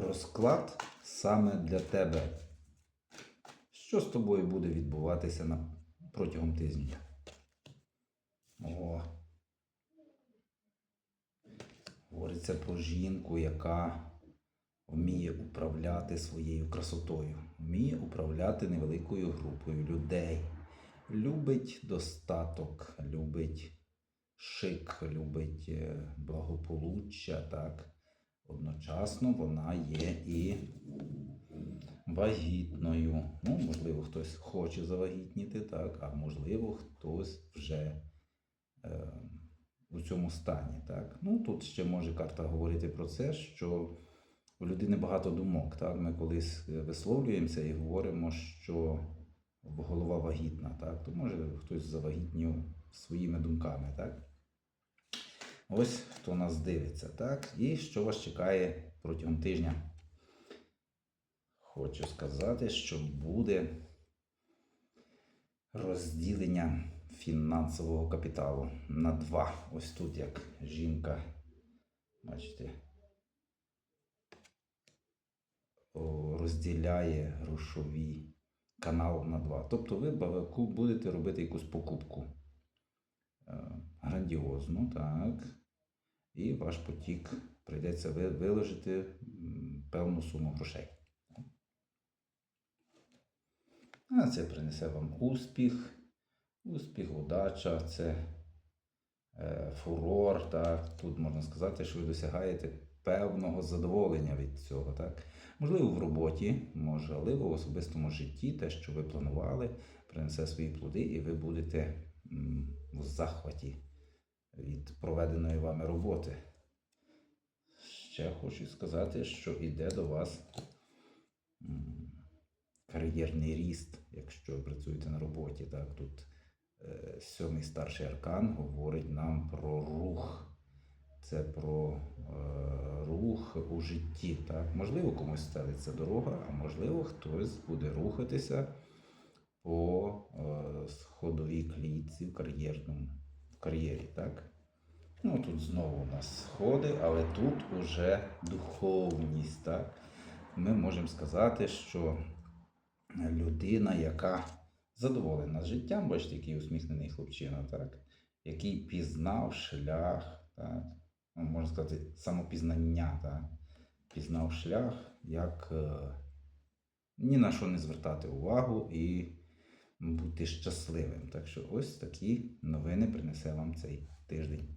Розклад саме для тебе. Що з тобою буде відбуватися на, протягом тижня? О. Говориться про жінку, яка вміє управляти своєю красотою, вміє управляти невеликою групою людей, любить достаток, любить шик, любить е, благополуччя, так. Одночасно вона є і вагітною. Ну, можливо, хтось хоче завагітніти, так, а можливо, хтось вже е, у цьому стані. Так. Ну, тут ще може карта говорити про це, що у людини багато думок. Так? Ми колись е, висловлюємося і говоримо, що голова вагітна, так? то може хтось завагітнів своїми думками. Так? Ось хто нас дивиться, так? І що вас чекає протягом тижня? Хочу сказати, що буде розділення фінансового капіталу на два. Ось тут як жінка, бачите, розділяє грошовий канал на два. Тобто ви будете робити якусь покупку е, грандіозну, так. І ваш потік прийдеться виложити певну суму грошей. А це принесе вам успіх, успіх, удача, це е, фурор. Так. Тут можна сказати, що ви досягаєте певного задоволення від цього. Так. Можливо, в роботі, можливо, в особистому житті те, що ви планували, принесе свої плоди, і ви будете м, в захваті від проведеної вами роботи. Ще хочу сказати, що йде до вас кар'єрний ріст, якщо працюєте на роботі. Так? Тут е, сьомий старший аркан говорить нам про рух. Це про е, рух у житті. Так? Можливо, комусь стелиться дорога, а можливо, хтось буде рухатися по е, сходовій клітці в кар'єрному кар'єрі. Так? Ну, тут знову у нас сходи, але тут уже духовність. Так? Ми можемо сказати, що людина, яка задоволена життям, бачите, який усміхнений хлопчина, так? який пізнав шлях, так? Ну, можна сказати, самопізнання, так? пізнав шлях, як е, ні на що не звертати увагу і бути щасливим. Так що ось такі новини принесе вам цей тиждень.